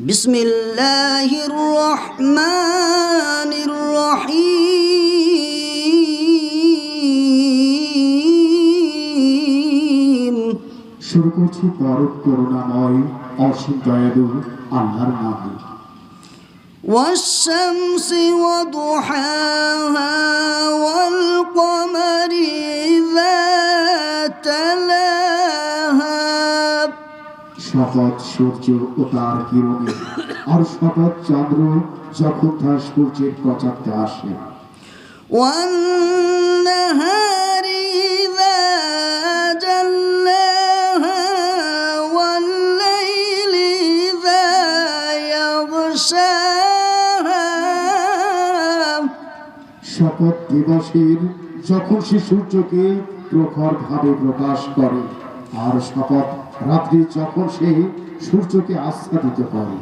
بسم الله الرحمن الرحيم শুরু করছি পরম করুণাময় অসীম দয়ালু আল্লাহর নামে والشمس وضحاها শপথ সূর্য ও তার কিরণে আর শপথ চন্দ্র যখন তার সূর্যের প্রচারতে আসে والنهار إذا جلاها والليل إذا يغشاها শপথ দিবসের যখন সে সূর্যকে প্রখর ভাবে প্রকাশ করে আর শপথ রাত্রি যখন সে সূর্যকে আচ্ছাদিত করে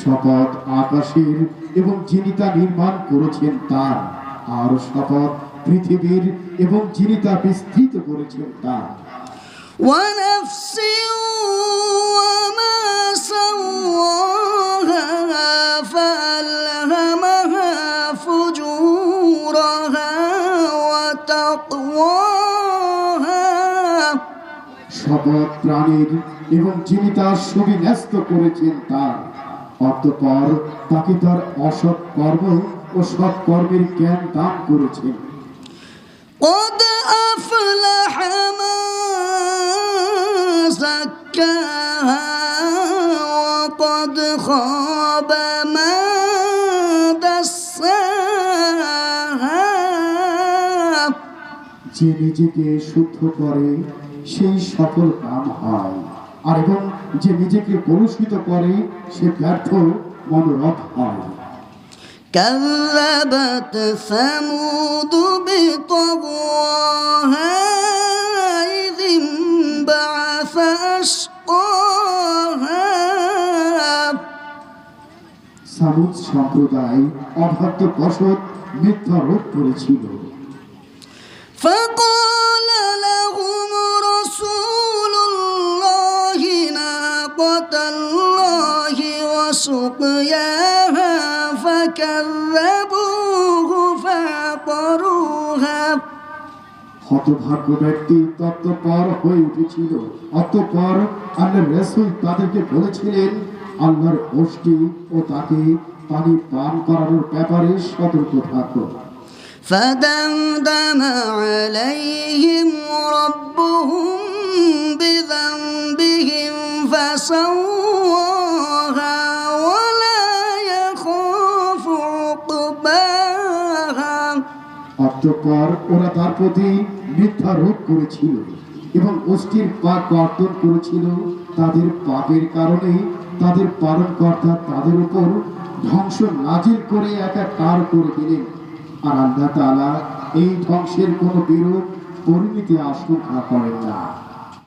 শপথ আকাশের এবং যিনি তা নির্মাণ করেছেন তার আর শপথ পৃথিবীর এবং যিনি তা বিস্তৃত করেছেন তার। ونفس وما سواها فألهمها فجورها وتقواها শপথ প্রাণীর এবং যিনি তার সুবিন্যস্ত করেছেন তার অতঃপর তাকে তার অসৎ কর্ম ও সৎ কর্মের জ্ঞান দান করেছেন قد أفلح وقد خاب من دساها যে নিজেকে শুদ্ধ করে সেই সফল কাম হয় আর এবং যে নিজেকে কলুষিত করে সে ব্যর্থ মনোরথ হয় كذبت ثمود بطغواها إذ انبعث أشقاها সামুদ সম্প্রদায় অবাধ্য বসত মিথ্যা রোধ করেছিল فقال لهم رسول الله ناقة الله وسقياها فكذبوه فعقروها হতভাগ্য ব্যক্তি তত্ত্বপর হয়ে উঠেছিল অতঃপর আল্লাহ রসুল তাদেরকে বলেছিলেন আল্লাহর গোষ্ঠী ও তাকে পানি পান করানোর ব্যাপারে সতর্ক থাকো فدمدم عليهم ربهم بذنبهم فسواها অতঃপর ওরা তার প্রতি মিথ্যা রোধ করেছিল এবং গোষ্ঠীর পা কর্তন করেছিল। তাদের পাপের কারণে তাদের পালনকর্তা তাদের উপর ধ্বংস নাজিল করে একাকার করে দিলেন। আর আল্লাহ তালা এই ধ্বংসের কোনো বিরূপ পরিণতি আশঙ্কা করেন না।